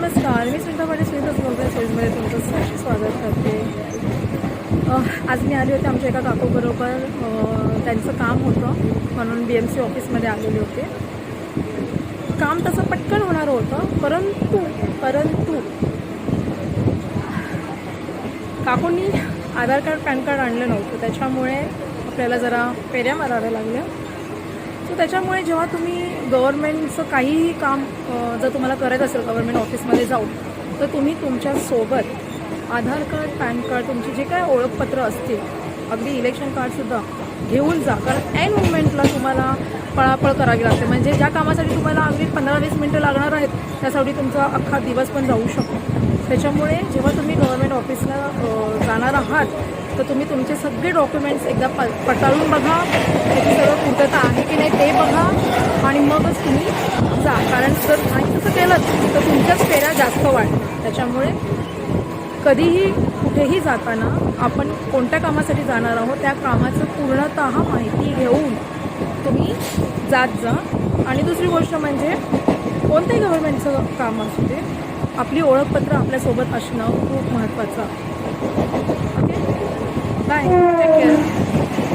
नमस्कार मी सुनीता माझ्या सुनीता बोलते सोयीमध्ये तुमचं सहर्ष स्वागत करते. आज मी आले होते आमच्या एका काकूबरोबर त्यांचं काम होतं म्हणून बी एम सी ऑफिसमध्ये आलेले होते. काम तसं पटकन होणार होतं परंतु परंतु काकूंनी आधार कार्ड पॅन कार्ड आणलं नव्हतं. त्याच्यामुळे आपल्याला जरा फेऱ्या माराव्या लागल्या. सो त्याच्यामुळे जेव्हा तुम्ही गव्हर्नमेंटचं काहीही काम जर तुम्हाला करायचं असेल गव्हर्नमेंट ऑफिसमध्ये जाऊन तर तुम्ही तुमच्यासोबत आधार कार्ड पॅन कार्ड तुमची जे काय ओळखपत्र असतील अगदी इलेक्शन कार्डसुद्धा घेऊन जा. कारण एन मुवमेंटला तुम्हाला पळापळ करावी लागते. म्हणजे ज्या कामासाठी तुम्हाला अगदी पंधरा वीस मिनटं लागणार आहेत त्यासाठी तुमचा अख्खा दिवस पण जाऊ शकतो. त्याच्यामुळे जेव्हा तुम्ही गव्हर्नमेंट ऑफिसला जाणार आहात तर तुम्ही तुमचे सगळे डॉक्युमेंट्स एकदा प पडताळून बघा. त्याची सर्व बघा तुम्ही जा. कारण जर नाही तसं केलं तर तुमच्याच फेऱ्या जास्त वाढतात त्याच्यामुळे कधीही कुठेही जाताना आपण कोणत्या कामासाठी जाणार आहोत त्या कामाचं पूर्णतः माहिती घेऊन तुम्ही जात जा. आणि दुसरी गोष्ट म्हणजे कोणत्याही गव्हर्नमेंटचं काम असू दे आपली ओळखपत्र आपल्यासोबत असणं खूप महत्त्वाचं